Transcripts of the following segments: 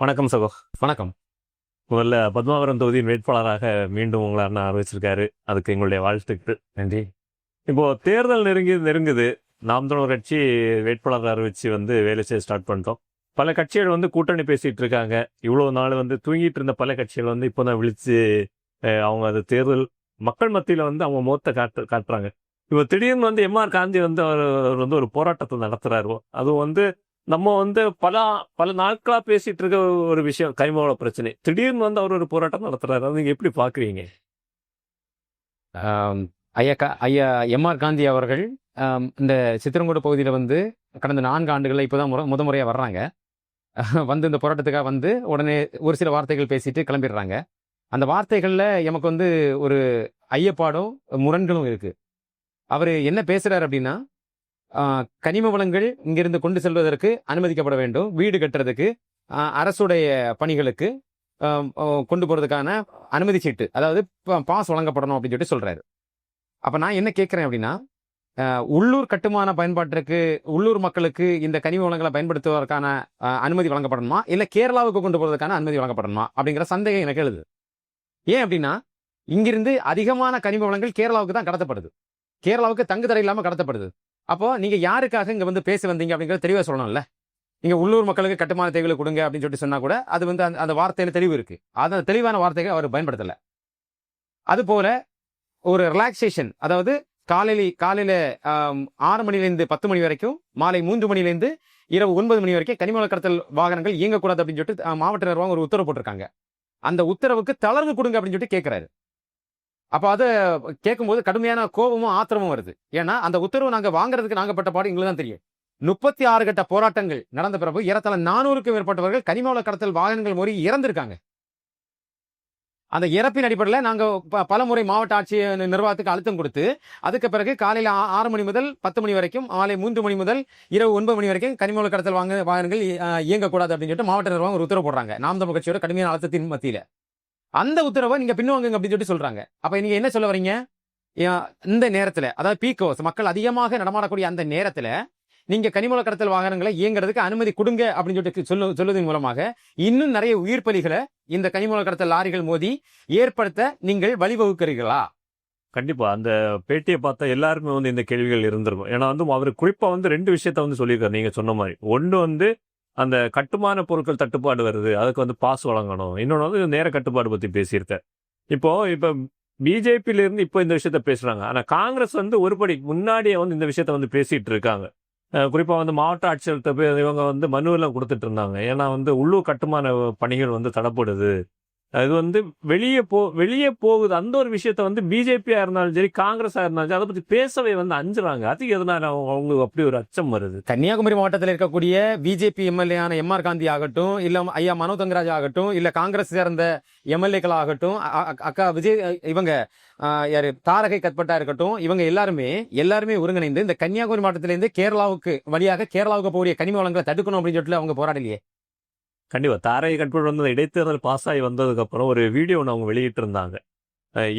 வணக்கம் சகோ வணக்கம். முதல்ல பத்மாவரம் தொகுதியின் வேட்பாளராக மீண்டும் உங்களை அண்ணா அறிவிச்சிருக்காரு. அதுக்கு எங்களுடைய வாழ்த்துக்கள். நன்றி. இப்போ தேர்தல் நெருங்கி நெருங்குது. நாம் தமிழர் கட்சி வேட்பாளர் அறிவிச்சு வந்து வேலை செய்ய ஸ்டார்ட் பண்ணிட்டோம். பல கட்சிகள் வந்து கூட்டணி பேசிட்டு இருக்காங்க. இவ்வளவு நாள் வந்து தூங்கிட்டு இருந்த பல கட்சிகள் வந்து இப்போதான் விழிச்சு அஹ், அவங்க அது தேர்தல் மக்கள் மத்தியில வந்து அவங்க முகத்தை காட்டு காட்டுறாங்க. இப்போ திடீர்னு வந்து எம்ஆர் காந்தி வந்து அவர் வந்து ஒரு போராட்டத்தை நடத்துறாரு. அதுவும் வந்து நம்ம வந்து பல பல நாட்களா பேசிட்டு இருக்க ஒரு விஷயம் கைமவள பிரச்சனை. திடீர்னு வந்து அவர் ஒரு போராட்டம் நடத்துறாரு. அதை நீங்க எப்படி பாக்குறீங்க? ஐயா கா ஐயா எம்ஆர் காந்தி அவர்கள் இந்த சித்திரங்கோடு பகுதியில் வந்து கடந்த நான்கு ஆண்டுகளில் இப்போ தான் முற முத முறையாக வர்றாங்க. வந்து இந்த போராட்டத்துக்காக வந்து உடனே ஒரு சில வார்த்தைகள் பேசிட்டு கிளம்பிடுறாங்க. அந்த வார்த்தைகளில் எமக்கு வந்து ஒரு ஐயப்பாடும் முரண்களும் இருக்குது அவர் என்ன பேசுகிறார் அப்படின்னா கனிம வளங்கள் இங்கிருந்து கொண்டு செல்வதற்கு அனுமதிக்கப்பட வேண்டும். வீடு கட்டுறதுக்கு அரசுடைய பணிகளுக்கு கொண்டு போகிறதுக்கான அனுமதி சீட்டு அதாவது பாஸ் வழங்கப்படணும் அப்படின்னு சொல்லிட்டு சொல்றாரு. அப்ப நான் என்ன கேட்குறேன் அப்படின்னா உள்ளூர் கட்டுமான பயன்பாட்டிற்கு உள்ளூர் மக்களுக்கு இந்த கனிம வளங்களை பயன்படுத்துவதற்கான அனுமதி வழங்கப்படணுமா? இல்லை கேரளாவுக்கு கொண்டு போகிறதுக்கான அனுமதி வழங்கப்படணுமா? அப்படிங்கிற சந்தேகம் எனக்கு எழுது. ஏன் அப்படின்னா இங்கிருந்து அதிகமான கனிம வளங்கள் கேரளாவுக்கு தான் கடத்தப்படுது. கேரளாவுக்கு தங்கு தடை இல்லாமல் கடத்தப்படுது. அப்போ நீங்க யாருக்காக இங்க வந்து பேச வந்தீங்க அப்படிங்கறத தெளிவா சொல்லணும்ல. நீங்க உள்ளூர் மக்களுக்கு கட்டுமான தேவைகளை கொடுங்க அப்படின்னு சொல்லிட்டு சொன்னா கூட அது வந்து அந்த- அந்த வார்த்தையில தெளிவு இருக்கு. அந்த தெளிவான வார்த்தைகள் அவர் பயன்படுத்தல. அது போல ஒரு ரிலாக்ஸேஷன் அதாவது காலையில காலையில ஆறு மணிலேருந்து பத்து மணி வரைக்கும் மாலை மூன்று மணிலேருந்து இரவு ஒன்பது மணி வரைக்கும் கனிம கடத்தல் வாகனங்கள் இயங்கக்கூடாது அப்படின்னு சொல்லிட்டு மாவட்ட நிர்வாகம் ஒரு உத்தரவு போட்டிருக்காங்க. அந்த உத்தரவுக்கு தளர்வு கொடுங்க அப்படின்னு சொல்லிட்டு கேட்கிறாரு அப்போ அதை கேட்கும்போது கடுமையான கோபமும் ஆத்திரமும் வருது. ஏன்னா அந்த உத்தரவு நாங்கள் வாங்குறதுக்கு நாங்கள் பட்ட பாடு எங்களுக்கு தான் தெரியும். முப்பத்தி ஆறு கட்ட போராட்டங்கள் நடந்த பிறகு ஏறத்தாழ நானூறுக்கும் மேற்பட்டவர்கள் கனிமவள கடத்தல் வாகனங்கள் மோதி இறந்திருக்காங்க. அந்த இறப்பின் அடிப்படையில் நாங்கள் ப- பலமுறை மாவட்ட ஆட்சி நிர்வாகத்துக்கு அழுத்தம் கொடுத்து அதுக்கு பிறகு காலையில் ஆ- ஆறு மணி முதல் பத்து மணி வரைக்கும் மாலை மூன்று மணி முதல் இரவு ஒன்பது மணி வரைக்கும் கனிமவள கடத்தல் வாங்க வாகனங்கள் இயங்கக்கூடாது அப்படின்னு சொல்லிட்டு மாவட்ட நிர்வாகம் ஒரு உத்தரவு போடுறாங்க. நாம் தமிழ் கட்சியோட கடுமையான அழுத்தத்தின் மத்தியில். அந்த உத்தரவை நீங்க பின்வாங்குங்க அப்படின்னு சொல்லிட்டு சொல்றாங்க. அப்ப நீங்க என்ன சொல்ல வரீங்க இந்த நேரத்துல அதாவது பீக் ஹவர்ஸ் மக்கள் அதிகமாக நடமாடக்கூடிய அந்த நேரத்துல நீங்க கனிமூல கடத்தல் வாகனங்களை இயங்குறதுக்கு அனுமதி கொடுங்க அப்படின்னு சொல்லிட்டு சொல்லு சொல்லுவதன் மூலமாக இன்னும் நிறைய உயிர் பலிகளை இந்த கனிமூல கடத்தல் லாரிகள் மோதி ஏற்படுத்த நீங்கள் வழிவகுக்கிறீர்களா? கண்டிப்பா. அந்த பேட்டியை பார்த்தா எல்லாருமே வந்து இந்த கேள்விகள் இருந்திருக்கும். ஏன்னா வந்து அவர் குறிப்பா வந்து ரெண்டு விஷயத்த வந்து சொல்லியிருக்காரு நீங்க சொன்ன மாதிரி. ஒன்று வந்து அந்த கட்டுமான பொருட்கள் தட்டுப்பாடு வருது. அதுக்கு வந்து பாஸ் வழங்கணும். இன்னொன்று வந்து நேர கட்டுப்பாடு பற்றி பேசியிருக்கேன் இப்போது இப்போ பிஜேபியிலேருந்து இப்போ இந்த விஷயத்த பேசுகிறாங்க ஆனால் காங்கிரஸ் வந்து ஒருபடி முன்னாடியே வந்து இந்த விஷயத்த வந்து பேசிகிட்டு இருக்காங்க. குறிப்பாக வந்து மாவட்ட ஆட்சியர்கிட்ட போய் இவங்க வந்து மனுவெல்லாம் கொடுத்துட்டு இருந்தாங்க. ஏன்னா வந்து உள்ளூர் கட்டுமான பணிகள் வந்து தடப்படுது. அது வந்து வெளியே போ வெளியே போகுது. அந்த ஒரு விஷயத்த வந்து பிஜேபியா இருந்தாலும் சரி காங்கிரஸா இருந்தாலும் சரி அதை பத்தி பேசவே வந்து அஞ்சுறாங்க. அதுக்கு எதனால அவங்க அவங்களுக்கு அப்படி ஒரு அச்சம் வருது? கன்னியாகுமரி மாவட்டத்தில் இருக்கக்கூடிய பிஜேபி எம்எல்ஏ ஆன எம்ஆர் காந்தி ஆகட்டும் இல்ல ஐயா மனோ தங்கராஜ் ஆகட்டும் இல்ல காங்கிரஸ் சேர்ந்த எம்எல்ஏக்கள் ஆகட்டும் அ- அக்கா விஜய் இவங்க யார் யாரு தாரகை கத்பட்டா இருக்கட்டும் இவங்க எல்லாருமே எல்லாருமே ஒருங்கிணைந்து இந்த கன்னியாகுமரி மாவட்டத்திலிருந்து கேரளாவுக்கு வழியாக கேரளாவுக்கு போகக்கூடிய கனிம வளங்களை தடுக்கணும் அப்படின்னு சொல்லிட்டு அவங்க போராடலையே. கண்டிப்பாக தாரை கட்பட் வந்து இடைத்தேர்தல் பாஸ் ஆகி வந்ததுக்கப்புறம் ஒரு வீடியோ ஒன்று அவங்க வெளியிட்டிருந்தாங்க.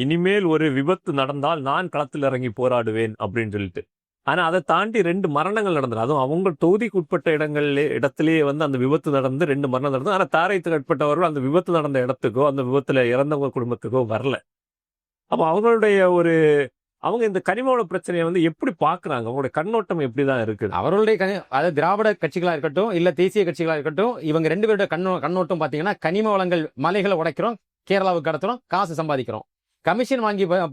இனிமேல் ஒரு விபத்து நடந்தால் நான் களத்தில் இறங்கி போராடுவேன் அப்படின்னு சொல்லிட்டு. ஆனால் அதை தாண்டி ரெண்டு மரணங்கள் நடந்தது. அதுவும் அவங்க தொகுதிக்கு உட்பட்ட இடங்கள்லே இடத்திலேயே வந்து அந்த விபத்து நடந்து ரெண்டு மரணம் நடந்தது. ஆனால் தாரையத்துக்கு உட்பட்டவர்கள் அந்த விபத்து நடந்த இடத்துக்கோ அந்த விபத்தில் இறந்தவங்க குடும்பத்துக்கோ வரல. அப்போ அவங்களுடைய ஒரு அவங்க இந்த கனிமவள பிரச்சனையை வந்து எப்படி பாக்குறாங்க? அவங்களுடைய கண்ணோட்டம் எப்படிதான் இருக்குது? அவர்களுடைய கனி- அதாவது திராவிட கட்சிகளாக இருக்கட்டும் இல்லை தேசிய கட்சிகளாக இருக்கட்டும் இவங்க ரெண்டு பேருடைய கண்ணோ கண்ணோட்டம் பார்த்தீங்கன்னா கனிம வளங்கள் மலைகளை உடைக்கிறோம் கேரளாவுக்கு கடத்துறோம் காசு சம்பாதிக்கிறோம். கமிஷன் வாங்கி ப-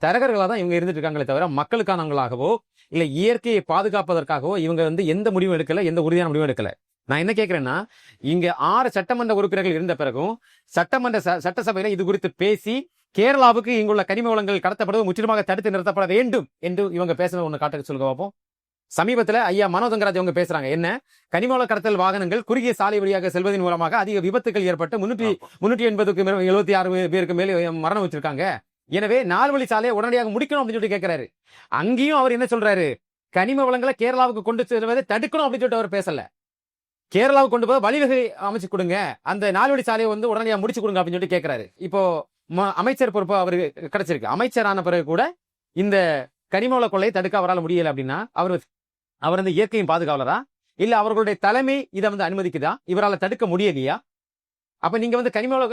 தரகர்களாக தான் இவங்க இருந்துட்டு இருக்காங்களே தவிர மக்களுக்கானவங்களாகவோ இல்லை இயற்கையை பாதுகாப்பதற்காகவோ இவங்க வந்து எந்த முடிவும் எடுக்கல எந்த உறுதியான முடிவும் எடுக்கல. நான் என்ன கேட்குறேன்னா இங்கே ஆறு சட்டமன்ற உறுப்பினர்கள் இருந்த பிறகும் சட்டமன்ற ச- சட்டசபையில் இது குறித்து பேசி கேரளாவுக்கு இங்குள்ள கனிம வளங்கள் கடத்தப்படுவது முற்றிலுமாக தடுத்து நிறுத்தப்பட வேண்டும் என்று இவங்க பேசுறது ஒண்ணு காட்ட சொல்லுங்க பார்ப்போம் சமீபத்துல ஐயா மனோதங்கராஜ் அவங்க பேசுறாங்க. என்ன? கனிமவள கடத்தல் வாகனங்கள் குறுகிய சாலை வழியாக செல்வதன் மூலமாக அதிக விபத்துகள் ஏற்பட்டு முன்னூற்றி முன்னூற்றி எண்பதுக்கு மேல எழுபத்தி ஆறு பேருக்கு மேலே மரணம் வச்சிருக்காங்க. எனவே நாலு வழி சாலையை உடனடியாக முடிக்கணும் அப்படின்னு சொல்லிட்டு கேட்கிறாரு அங்கேயும் அவர் என்ன சொல்றாரு? கனிம வளங்களை கேரளாவுக்கு கொண்டு செல்வதை தடுக்கணும் அப்படின்னு சொல்லிட்டு அவர் பேசல. கேரளாவுக்கு கொண்டு போய் வழிவகை அமைச்சு கொடுங்க. அந்த நாலு வழி சாலையை வந்து உடனடியாக முடிச்சு கொடுங்க அப்படின்னு சொல்லிட்டு கேட்கிறாரு இப்போ அமைச்சர் பொறுப்பு அவருக்கு கிடைச்சிருக்கு. அமைச்சரான பிறகு கூட இந்த கனிமவள கொள்ளையை தடுக்க அவரால் முடியல அப்படின்னா அவர் அவர் வந்து இயற்கையின் பாதுகாவலரா? இல்ல அவர்களுடைய தலைமை இதை வந்து அனுமதிக்குதா? இவரால தடுக்க முடியலையா? அப்ப நீங்க வந்து கனிமவள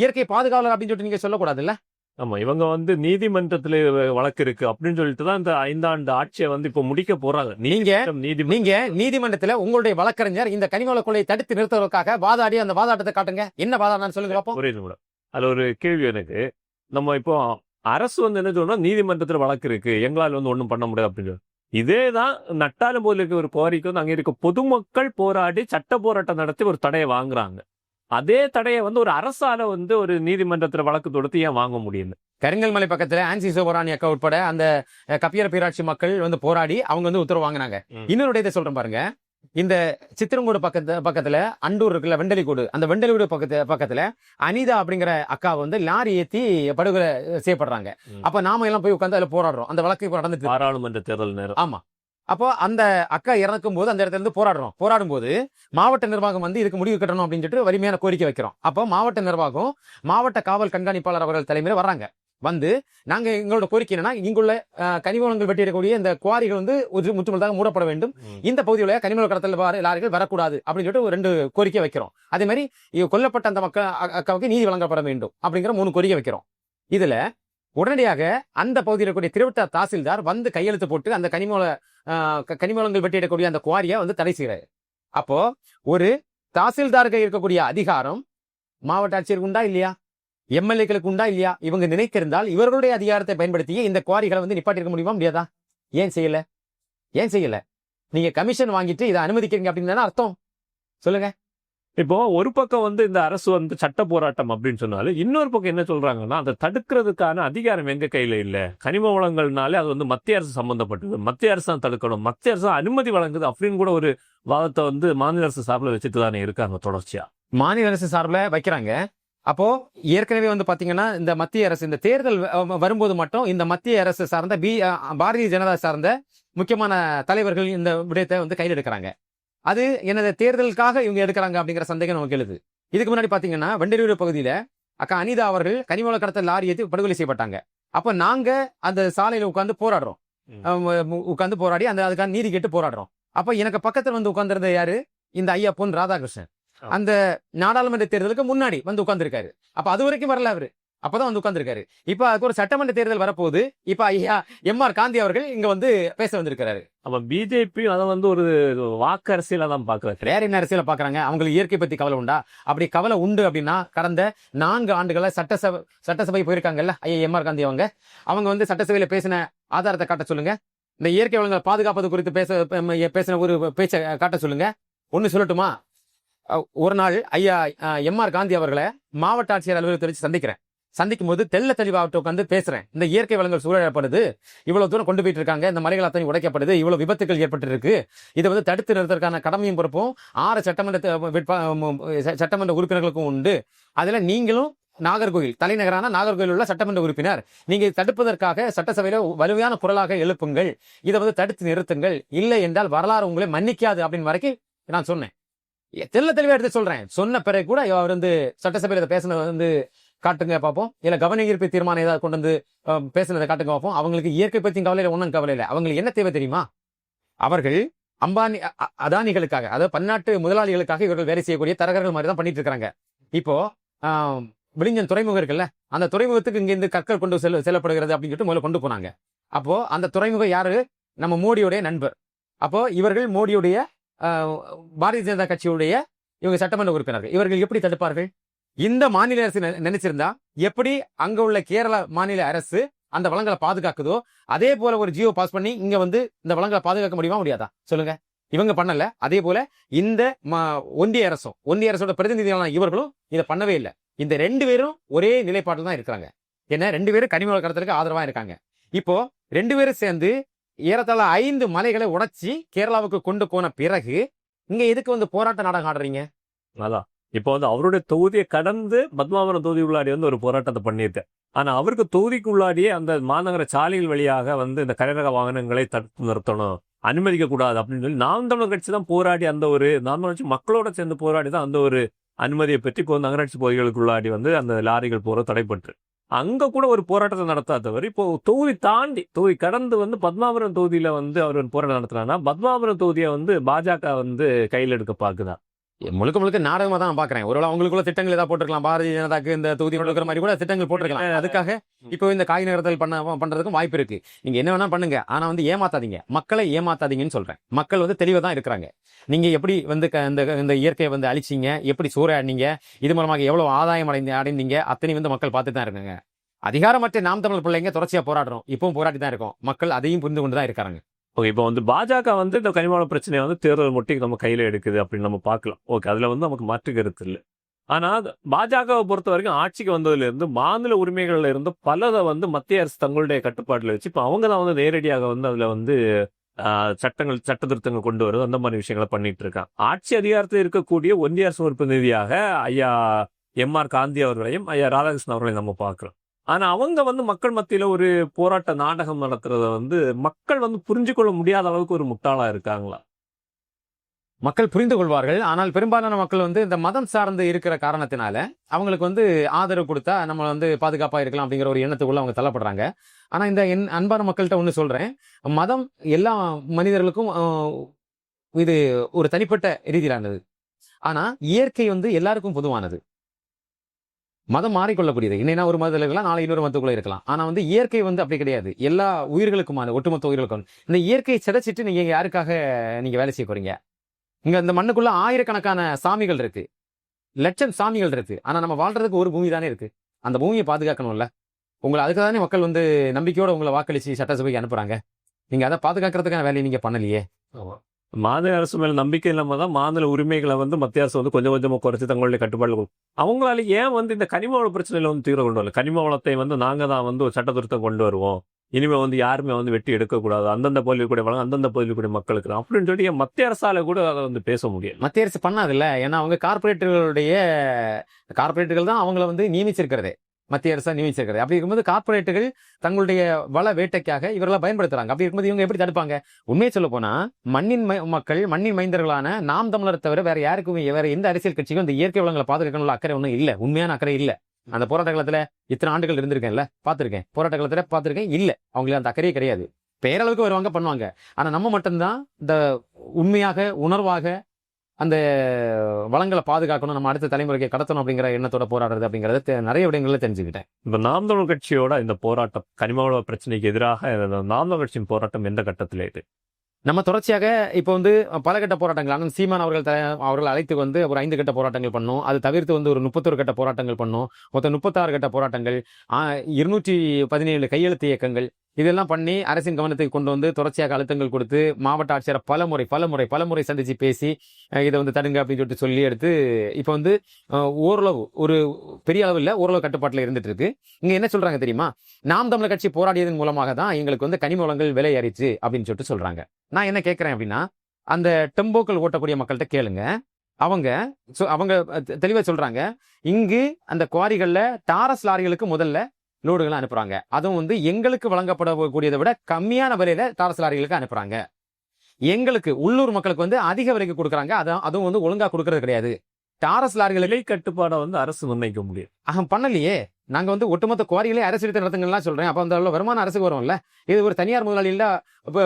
இயற்கை பாதுகாவலர் அப்படின்னு சொல்லிட்டு நீங்க சொல்லக்கூடாதுல்ல? ஆமா இவங்க வந்து நீதிமன்றத்துல வழக்கு இருக்கு அப்படின்னு சொல்லிட்டு தான் இந்த ஐந்தாண்டு ஆட்சியை வந்து இப்ப முடிக்க போறாங்க. நீங்க நீதிமன்றம் நீங்க நீதிமன்றத்துல உங்களுடைய வழக்கறிஞர் இந்த கனிமவள கொள்ளையை தடுத்து நிறுத்துவதற்காக வாதாடி அந்த வாதாட்டத்தை காட்டுங்க. என்ன வாதாடினான்னு சொல்லுங்க புரியுது மேடம். அதுல ஒரு கேள்வி எனக்கு. நம்ம இப்போ அரசு வந்து என்ன சொல்றோம் நீதிமன்றத்துல வழக்கு இருக்கு. எங்களால் வந்து ஒண்ணும் பண்ண முடியாது அப்படின்னு. இதே தான் நட்டாலும் போல இருக்க ஒரு கோரிக்கை வந்து அங்க இருக்க. பொதுமக்கள் போராடி சட்ட போராட்டம் நடத்தி ஒரு தடையை வாங்குறாங்க. அதே தடையை வந்து ஒரு அரசால வந்து ஒரு நீதிமன்றத்துல வழக்கு தொடுத்து ஏன் வாங்க முடியும் கருங்கல் மலை பக்கத்துல ஆன்சி சிவராணி அக்கா உட்பட அந்த கப்பியர பேராட்சி மக்கள் வந்து போராடி அவங்க வந்து உத்தரவு வாங்கினாங்க. இன்னொரு இதை சொல்றேன் பாருங்க. இந்த சித்திரங்கூடு பக்கத்து பக்கத்துல அண்டூர் இருக்குல்ல வெண்டலிக்கூடு. அந்த வெண்டலிக்கூடு பக்கத்து பக்கத்துல அனிதா அப்படிங்கிற அக்கா வந்து லாரி ஏத்தி படுகொலை செய்யப்படுறாங்க. அப்ப நாம எல்லாம் போய் உட்கார்ந்து அதுல போராடுறோம். அந்த வழக்கு இப்ப நடந்துட்டு. பாராளுமன்ற தேர்தல் நேரம். ஆமா. அப்போ அந்த அக்கா இறக்கும் போது அந்த இடத்துல இருந்து போராடுறோம். போராடும் போது மாவட்ட நிர்வாகம் வந்து இதுக்கு முடிவு கட்டணும் அப்படின்னு சொல்லிட்டு வலிமையான கோரிக்கை வைக்கிறோம். அப்போ மாவட்ட நிர்வாகம் மாவட்ட காவல் கண்காணிப்பாளர் அவர்கள் தலைமையில் வர்றாங்க. வந்து நாங்க எங்களோட கோரிக்கை என்னன்னா இங்குள்ள கனிமவளங்கள் வெட்டியிடக்கூடிய இந்த குவாரிகள் வந்து ஒரு முற்றுமுழுதாக மூடப்பட வேண்டும். இந்த பகுதியில் கனிமவள கடத்தல் வர- லாரிகள் வரக்கூடாது அப்படின்னு சொல்லிட்டு ஒரு ரெண்டு கோரிக்கை வைக்கிறோம். அதே மாதிரி கொல்லப்பட்ட அந்த மக்கள் அக்காவுக்கு நீதி வழங்கப்பட வேண்டும் அப்படிங்கிற மூணு கோரிக்கை வைக்கிறோம். இதுல உடனடியாக அந்த பகுதியில் இருக்கக்கூடிய திருவட்ட தாசில்தார் வந்து கையெழுத்து போட்டு அந்த கனிமவள அஹ், க- கனிமவளங்கள் வெட்டியிடக்கூடிய அந்த குவாரியை வந்து தடை செய்கிறாரு அப்போ ஒரு தாசில்தாருக்கு இருக்கக்கூடிய அதிகாரம் மாவட்ட ஆட்சியருக்கு உண்டா இல்லையா? எம்எல்ஏக்களுக்கு உண்டா இல்லையா? இவங்க நினைத்திருந்தால் இவர்களுடைய அதிகாரத்தை பயன்படுத்தி இந்த குவாரிகளை வந்து நிப்பாட்டிருக்க முடியுமா முடியாதா? ஏன் செய்யல? ஏன் செய்யல? நீங்க கமிஷன் வாங்கிட்டு இதை அனுமதிக்கிறீங்க அப்படின்னு அர்த்தம். சொல்லுங்க. இப்போ ஒரு பக்கம் வந்து இந்த அரசு வந்து சட்ட போராட்டம் அப்படின்னு சொன்னாலும் இன்னொரு பக்கம் என்ன சொல்றாங்கன்னா அதை தடுக்கிறதுக்கான அதிகாரம் எங்க கையில இல்ல? கனிம வளங்கள்னாலே அது வந்து மத்திய அரசு சம்பந்தப்பட்டது. மத்திய அரசு தான் தடுக்கணும். மத்திய அரசு அனுமதி வழங்குது அப்படின்னு கூட ஒரு வாதத்தை வந்து மாநில அரசு சார்பில் வச்சுட்டு தானே இருக்காங்க தொடர்ச்சியா? மாநில அரசு சார்பில் வைக்கிறாங்க. அப்போ ஏற்கனவே வந்து பாத்தீங்கன்னா இந்த மத்திய அரசு இந்த தேர்தல் வரும்போது மட்டும் இந்த மத்திய அரசு சார்ந்த பி பாரதிய ஜனதா சார்ந்த முக்கியமான தலைவர்கள் இந்த விடயத்தை வந்து கையில் எடுக்கிறாங்க. அது எனது தேர்தலுக்காக இவங்க எடுக்கிறாங்க அப்படிங்கிற சந்தேகம் நமக்கு எழுது. இதுக்கு முன்னாடி பாத்தீங்கன்னா வண்டலூர் பகுதியில அக்கா அனிதா அவர்கள் கனிமவள கடத்தல் லாரி ஏற்றி படுகொலை செய்யப்பட்டாங்க. அப்ப நாங்க அந்த சாலையில உட்கார்ந்து போராடுறோம். ம். உட்கார்ந்து போராடி அந்த அதுக்கான நீதி கேட்டு போராடுறோம். அப்ப எனக்கு பக்கத்துல வந்து உட்கார்ந்திருந்த யாரு? இந்த ஐயா பொன் ராதாகிருஷ்ணன். அந்த நாடாளுமன்ற தேர்தலுக்கு முன்னாடி வந்து உட்கார்ந்திருக்காரு. அப்ப அது வரைக்கும் வரல அவரு. அப்பதான் வந்து உட்கார்ந்திருக்காரு. இப்ப அதுக்கு ஒரு சட்டமன்ற தேர்தல் வரப்போகுது. இப்ப ஐயா எம் ஆர் காந்தி அவர்கள் இங்க வந்து பேச வந்திருக்கிறாரு. அப்ப பிஜேபி அதை வந்து ஒரு வாக்கு அரசியலா தான் பாக்குறாரு. வேற என்ன அரசியல பாக்குறாங்க? அவங்களுக்கு இயற்கை பத்தி கவலை உண்டா? அப்படி கவலை உண்டு அப்படின்னா கடந்த நான்கு ஆண்டுகளா சட்டசபை சட்டசபை போயிருக்காங்கல்ல ஐயா எம் ஆர் காந்தி அவங்க. அவங்க வந்து சட்டசபையில பேசின ஆதாரத்தை காட்ட சொல்லுங்க. இந்த இயற்கை வளங்களை பாதுகாப்பது குறித்து பேச பேசின ஒரு பேச்சை காட்ட சொல்லுங்க. ஒன்னு சொல்லட்டுமா? ஒரு நாள் ஐயா எம் ஆர் காந்தி அவர்களை மாவட்ட ஆட்சியர் அலுவலகத்தில் வச்சு சந்திக்கிறேன். சந்திக்கும் போது தெல்ல தெளிவாக உட்காந்து பேசுறேன். இந்த இயற்கை வளங்கள் சூழலப்படுது இவ்வளவு தூரம் கொண்டு போயிட்டு இருக்காங்க இந்த மலைகள் அத்தனை உடைக்கப்படுது இவ்வளவு விபத்துகள் ஏற்பட்டு இருக்கு இதை வந்து தடுத்து நிறுத்துறதுக்கான கடமையும் பொறுப்பும் ஆறு சட்டமன்ற சட்டமன்ற உறுப்பினர்களுக்கும் உண்டு. அதுல நீங்களும் நாகர்கோவில் தலைநகரான நாகர்கோவில் உள்ள சட்டமன்ற உறுப்பினர். நீங்க தடுப்பதற்காக சட்டசபையில வலுவையான குரலாக எழுப்புங்கள். இதை வந்து தடுத்து நிறுத்துங்கள். இல்லை என்றால் வரலாறு உங்களை மன்னிக்காது அப்படின்னு வரைக்கும் நான் சொன்னேன். தெல்ல தெளிவாக தெளிவா எடுத்து சொல்றேன். சொன்ன பிறகு கூட அவர் வந்து சட்டசபையில இதை பேசினதை வந்து காட்டுங்க பார்ப்போம் இல்ல கவன ஈர்ப்பு தீர்மானம் ஏதாவது கொண்டு வந்து பேசுனதை காட்டுங்க பார்ப்போம் அவங்களுக்கு இயற்கை பத்தியும் கவலை இல்லை ஒன்றும் கவலை இல்லை. அவங்களுக்கு என்ன தேவை தெரியுமா? அவர்கள் அம்பானி அ- அதானிகளுக்காக அதாவது பன்னாட்டு முதலாளிகளுக்காக இவர்கள் வேலை செய்யக்கூடிய தரகர்கள் மாதிரி தான் பண்ணிட்டு இருக்காங்க இப்போ விழிஞ்சன் துறைமுகம் இருக்குல்ல அந்த துறைமுகத்துக்கு இங்கிருந்து கற்கள் கொண்டு செல்ல செல்லப்படுகிறது அப்படின்னு சொல்லிட்டு முதல்ல கொண்டு போனாங்க. அப்போ அந்த துறைமுகம் யாரு? நம்ம மோடியுடைய நண்பர். அப்போ இவர்கள் மோடியுடைய பாரதிய ஜனதா கட்சியுடைய இவங்க சட்டமன்ற உறுப்பினர்கள். இவர்கள் எப்படி தடுப்பார்கள்? இந்த மாநில அரசு நெ- நினைச்சிருந்தா எப்படி அங்க உள்ள கேரள மாநில அரசு அந்த வளங்களை பாதுகாக்குதோ அதே போல ஒரு ஜியோ பாஸ் பண்ணி இங்க வந்து இந்த வளங்களை பாதுகாக்க முடியுமா முடியாதா? சொல்லுங்க. இவங்க பண்ணல. அதே போல இந்த ஒன்றிய அரசும் ஒன்றிய அரசோட பிரதிநிதிகளான இவர்களும் இதை பண்ணவே இல்லை. இந்த ரெண்டு பேரும் ஒரே நிலைப்பாட்டில் தான் இருக்கிறாங்க. ஏன்னா ரெண்டு பேரும் கனிம கடத்தலுக்கு ஆதரவா இருக்காங்க. இப்போ ரெண்டு பேரும் சேர்ந்து ஏறத்தாழ ஐந்து மலைகளை உடைச்சி கேரளாவுக்கு கொண்டு போன பிறகு இங்க எதுக்கு வந்து போராட்ட நாடகம் ஆடுறீங்க? அதான். இப்போ வந்து அவருடைய தொகுதியை கடந்து பத்மாவரம் தொகுதி உள்ளாடி வந்து ஒரு போராட்டத்தை பண்ணியிருக்கார் ஆனா அவருக்கு தொகுதிக்கு உள்ளாடியே அந்த மாநகர சாலைகள் வழியாக வந்து இந்த கரைரக வாகனங்களை தடுத்து நிறுத்தணும் அனுமதிக்க கூடாது அப்படின்னு சொல்லி நாம் தமிழர் கட்சி தான் போராடி அந்த ஒரு நாம் தமிழ் கட்சி மக்களோட சேர்ந்து போராடி தான் அந்த ஒரு அனுமதியை பெற்று நகராட்சி பகுதிகளுக்குள்ளாடி வந்து அந்த லாரிகள் போற தடைப்பட்டு. அங்க கூட ஒரு போராட்டத்தை நடத்தாதவர். இப்போ தொகுதி தாண்டி தொகுதி கடந்து வந்து பத்மாபுரம் தொகுதியில வந்து அவர் ஒரு போராட்டம் நடத்துறாருன்னா பத்மாபுரம் தொகுதியை வந்து பாஜக வந்து கையில் எடுக்க பார்க்குதான் முழுக்க முழுக்க நாடகமா தான் நான் பாக்குறேன். ஒருவேளை அவங்களுக்குள்ள திட்டங்கள் ஏதாவது போட்டிருக்கலாம். பாரதிய ஜனதாக்கு இந்த தொகுதி கொடுக்குற மாதிரி கூட திட்டங்கள் போட்டிருக்கலாம். அதுக்காக இப்போ இந்த காய் நகரத்தில் பண்ண பண்றதுக்கும் வாய்ப்பு இருக்கு. நீங்க என்ன வேணா பண்ணுங்க. ஆனா வந்து ஏமாத்தாதீங்க. மக்களை ஏமாத்தாதீங்கன்னு சொல்றேன். மக்கள் வந்து தெளிவா தான் இருக்கிறாங்க. நீங்க எப்படி வந்து இந்த இந்த இயற்கையை வந்து அழிச்சீங்க? எப்படி சூறையாடினீங்க? இது மூலமாக எவ்வளவு ஆதாயம் அடைந்து அடைந்தீங்க? அத்தனை வந்து மக்கள் பார்த்துட்டு தான் இருக்காங்க. அதிகாரமற்ற நாம் தமிழ் பிள்ளைங்க தொடர்ச்சியா போராடுறோம். இப்பவும் போராடி தான் இருக்கோம். மக்கள் அதையும் புரிந்து கொண்டு தான் இருக்காங்க. ஓகே இப்போ வந்து பாஜக வந்து இந்த கனிமான பிரச்சனையை வந்து தேர்தல் முட்டி நம்ம கையில் எடுக்குது அப்படின்னு நம்ம பார்க்கலாம். ஓகே அதில் வந்து நமக்கு மாற்று கருத்து இல்லை. ஆனால் பாஜகவை பொறுத்த வரைக்கும் ஆட்சிக்கு வந்ததுலேருந்து மாநில உரிமைகளில் இருந்து பலதை வந்து மத்திய அரசு தங்களுடைய கட்டுப்பாட்டில் வச்சு இப்போ அவங்க தான் வந்து நேரடியாக வந்து அதில் வந்து சட்டங்கள் சட்ட திருத்தங்கள் கொண்டு வருது. அந்த மாதிரி விஷயங்களை பண்ணிட்டு இருக்காங்க. ஆட்சி அதிகாரத்தில் இருக்கக்கூடிய ஒன்றிய அரசு பிரதிநிதியாக ஐயா எம் ஆர் காந்தி அவர்களையும் ஐயா ராதாகிருஷ்ணன் அவர்களையும் நம்ம பார்க்குறோம். ஆனா அவங்க வந்து மக்கள் மத்தியில ஒரு போராட்ட நாடகம் நடத்துறத வந்து மக்கள் வந்து புரிஞ்சு கொள்ள முடியாத அளவுக்கு ஒரு முட்டாளா இருக்காங்களா? மக்கள் புரிந்து கொள்வார்கள். ஆனால் பெரும்பாலான மக்கள் வந்து இந்த மதம் சார்ந்து இருக்கிற காரணத்தினால அவங்களுக்கு வந்து ஆதரவு கொடுத்தா நம்ம வந்து பாதுகாப்பா இருக்கலாம் அப்படிங்கிற ஒரு எண்ணத்துக்குள்ள அவங்க தள்ளப்படுறாங்க. ஆனா இந்த என் அன்பான மக்கள்கிட்ட ஒன்று சொல்றேன். மதம் எல்லா மனிதர்களுக்கும் இது ஒரு தனிப்பட்ட ரீதியிலானது. ஆனா இயற்கை வந்து எல்லாருக்கும் பொதுவானது. மதம் மாறிக்கொள்ளக்கூடியது. இன்னைனா ஒரு மதத்தில் இருக்கலாம் நாளை இன்னொரு மதத்துக்குள்ள இருக்கலாம். ஆனா வந்து இயற்கை வந்து அப்படி கிடையாது. எல்லா உயிர்களுக்குமான ஒட்டுமொத்த உயிர்களுக்கும். இந்த இயற்கையை சிதைச்சிட்டு நீங்க யாருக்காக நீங்க வேலை செய்ய போறீங்க? இங்க இந்த மண்ணுக்குள்ள ஆயிரக்கணக்கான சாமிகள் இருக்கு. லட்சம் சாமிகள் இருக்கு. ஆனா நம்ம வாழ்றதுக்கு ஒரு பூமி தானே இருக்கு. அந்த பூமியை பாதுகாக்கணும்ல. உங்களை அதுக்கு தானே மக்கள் வந்து நம்பிக்கையோட உங்களை வாக்களிச்சு சட்டசபைக்கு அனுப்புறாங்க. நீங்க அதை பாதுகாக்கிறதுக்கான வேலையை நீங்க பண்ணலையே. மாநில அரசு மேல நம்பிக்கை இல்லாம தான் மாநில உரிமைகளை வந்து மத்திய அரசு வந்து கொஞ்சம் கொஞ்சமா குறைச்சி தங்களுடைய கட்டுப்பாடு அவங்களால ஏன் வந்து இந்த கனிம வள பிரச்சனையில வந்து தீர்வு கொண்டு வரல? கனிம வளத்தை வந்து நாங்க தான் வந்து ஒரு சட்ட திருத்தம் கொண்டு வருவோம். இனிமே வந்து யாருமே வந்து வெட்டி எடுக்கக்கூடாது. அந்தந்த பகுதியில் கூட வளம் அந்தந்த பகுதியில் கூட மக்களுக்கு அப்படின்னு சொல்லி மத்திய அரசால கூட அதை வந்து பேச முடியும் மத்திய அரசு பண்ணாதுல்ல. ஏன்னா அவங்க கார்பரேட்டுகளுடைய கார்பரேட்டுகள் தான் அவங்கள வந்து நியமிச்சிருக்கிறதே. மத்திய அரசா நியமிச்சிருக்கிறது. அப்படி இருக்கும்போது கார்பரேட்டுகள் தங்களுடைய வள வேட்டைக்காக இவர்களை பயன்படுத்துறாங்க. அப்படி இருக்கும்போது இவங்க எப்படி தடுப்பாங்க? உண்மையை சொல்ல போனா மண்ணின் மக்கள் மண்ணின் மைந்தர்களான நாம் தமிழர் தவிர வேற யாருக்கும் வேற எந்த அரசியல் கட்சிக்கும் இந்த இயற்கை வளங்களை பாதுகாக்கணும்ல அக்கறை ஒன்றும் இல்லை. உண்மையான அக்கறை இல்லை. அந்த போராட்ட காலத்துல இத்தனை ஆண்டுகள் இருந்திருக்கேன்ல பார்த்துருக்கேன். போராட்ட காலத்துல பார்த்திருக்கேன் இல்ல. அவங்களுக்கு அந்த அக்கறையே கிடையாது. பேரளவுக்கு வருவாங்க பண்ணுவாங்க. ஆனா நம்ம மட்டும்தான் இந்த உண்மையாக உணர்வாக அந்த வளங்களை பாதுகாக்கணும் நம்ம அடுத்த தலைமுறைக்கு கடத்தணும் அப்படிங்கிற எண்ணத்தோட போராடுறது அப்படிங்கறத நிறைய விடயங்கள்ல தெரிஞ்சுக்கிட்டேன். இப்ப நாம் தமிழ் கட்சியோட இந்த போராட்டம் கனிம வள பிரச்சனைக்கு எதிராக இந்த நாம் தமிழ் கட்சியின் போராட்டம் எந்த கட்டத்தில் இது? நம்ம தொடர்ச்சியாக இப்போ வந்து பல கட்ட போராட்டங்கள் அண்ணன் சீமான் அவர்கள் அவர்கள் அழைத்து வந்து ஒரு ஐந்து கட்ட போராட்டங்கள் பண்ணோம். அது தவிர்த்து வந்து ஒரு முப்பத்தொரு கட்ட போராட்டங்கள் பண்ணோம். மொத்தம் முப்பத்தாறு கட்ட போராட்டங்கள் இருநூற்றி பதினேழு கையெழுத்து இயக்கங்கள் இதெல்லாம் பண்ணி அரசின் கவனத்துக்கு கொண்டு வந்து தொடர்ச்சியாக அழுத்தங்கள் கொடுத்து மாவட்ட ஆட்சியரை பல முறை பல முறை பல முறை சந்திச்சு பேசி இதை வந்து தடுங்க அப்படின்னு சொல்லிட்டு சொல்லி எடுத்து இப்போ வந்து ஓரளவு ஒரு பெரிய அளவில் ஓரளவு கட்டுப்பாட்டில் இருந்துட்டு இருக்கு. இங்கே என்ன சொல்றாங்க தெரியுமா? நாம் தமிழர் கட்சி போராடியதன் மூலமாக தான் எங்களுக்கு வந்து கனிம வளங்கள் விலை ஏறிச்சு அப்படின்னு சொல்லிட்டு சொல்றாங்க. நான் என்ன கேட்குறேன் அப்படின்னா அந்த டெம்போக்கள் ஓட்டக்கூடிய மக்கள்கிட்ட கேளுங்க. அவங்க அவங்க தெ- தெளிவா சொல்றாங்க. இங்கு அந்த குவாரிகளில் டாரஸ் லாரிகளுக்கு முதல்ல லோடுகளை அனுப்புறாங்க. அதுவும் வந்து எங்களுக்கு வழங்கப்படக்கூடியதை விட கம்மியான விலையில டாரஸ் லாரிகளுக்கு அனுப்புறாங்க. எங்களுக்கு உள்ளூர் மக்களுக்கு வந்து அதிக விலைக்கு கொடுக்குறாங்க. அதான் அதுவும் வந்து ஒழுங்கா கொடுக்கறது கிடையாது. டாரஸ் லாரிகளுக்கு விலை கட்டுப்பாடை வந்து அரசு நிர்ணயிக்க முடியும். அகம் பண்ணலையே. நாங்க வந்து ஒட்டுமொத்த குவாரிகளே அரசு எடுத்து நடத்துங்கலாம் சொல்றேன். அப்ப அந்த அளவு வருமானம் அரசுக்கு வரும்ல? இது ஒரு தனியார் முதலாளியில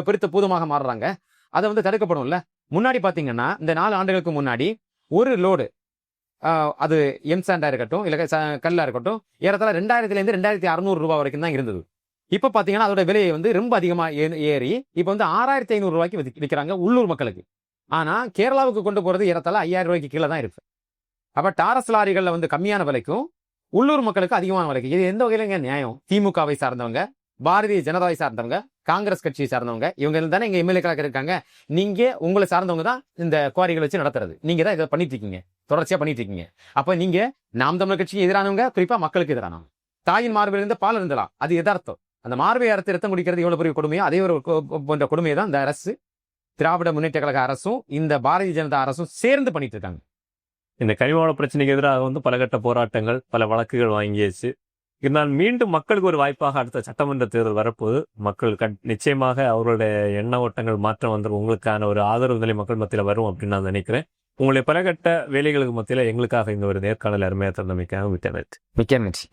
பெருத்த பூதமாக மாறுறாங்க. அதை வந்து தடுக்கப்படும்ல? முன்னாடி பாத்தீங்கன்னா இந்த நாலு ஆண்டுகளுக்கு முன்னாடி ஒரு லோடு அது எம்சாண்டாக இருக்கட்டும் இல்லை ச- இருக்கட்டும் ஏறத்தாழ ரெண்டாயிரத்துலேருந்து ரெண்டாயிரத்தி அறுநூறு ரூபா வரைக்கும் தான் இருந்தது. இப்போ பார்த்தீங்கன்னா அதோட விலையை வந்து ரொம்ப அதிகமாக ஏறி இப்போ வந்து ஆறாயிரத்தி ஐநூறு ரூபாய்க்கு விற்கிறாங்க உள்ளூர் மக்களுக்கு. ஆனால் கேரளாவுக்கு கொண்டு போகிறது ஏறத்தாழ ஐயாயிரம் ரூபாய்க்கு கீழே தான் இருக்கு. அப்போ டாரஸ் லாரிகளில் வந்து கம்மியான விலைக்கும் உள்ளூர் மக்களுக்கு அதிகமான விலைக்கு இது எந்த வகையிலங்க நியாயம்? திமுகவை சார்ந்தவங்க பாரதிய ஜனதாவை சார்ந்தவங்க காங்கிரஸ் கட்சியை சார்ந்தவங்க இவங்க தானே இங்கே எம்எல்ஏக்களாக இருக்காங்க. நீங்கள் உங்களை சார்ந்தவங்க தான் இந்த குவாரிகளை வச்சு நடத்துறது. நீங்கள் தான் இதை பண்ணிட்டு இருக்கீங்க. தொடர்ச்சியா பண்ணிட்டு இருக்கீங்க. அப்ப நீங்க நாம் தமிழர் கட்சிக்கு எதிரானவங்க குறிப்பா மக்களுக்கு எதிரானவங்க. தாயின் மார்பிலிருந்து பால் இருந்தலாம். அது எதார்த்தம். அந்த மார்பை அறுத்து ரத்தம் குடிக்கிறது எவ்வளவு பெரிய கொடுமையோ அதே ஒரு போன்ற கொடுமையை தான் இந்த அரசு திராவிட முன்னேற்ற கழக அரசும் இந்த பாரதிய ஜனதா அரசும் சேர்ந்து பண்ணிட்டு இருக்காங்க. இந்த கனிமவள பிரச்சனைக்கு எதிராக வந்து பல கட்ட போராட்டங்கள் பல வழக்குகள் வாங்கியாச்சு. இருந்தாலும் மீண்டும் மக்களுக்கு ஒரு வாய்ப்பாக அடுத்த சட்டமன்ற தேர்தல் வரப்போது மக்கள் கண் நிச்சயமாக அவர்களுடைய எண்ண ஓட்டங்கள் மாற்றம் வந்து உங்களுக்கான ஒரு ஆதரவு நிலை மக்கள் மத்தியில் வரும் அப்படின்னு நான் நினைக்கிறேன். உங்களுடைய பலகட்ட வேலைகளுக்கு மத்தியில் எங்களுக்காக இந்த ஒரு நேர்காணல் அருமையாக தந்தமைக்காக விட்டனர் மிக்க நன்றி.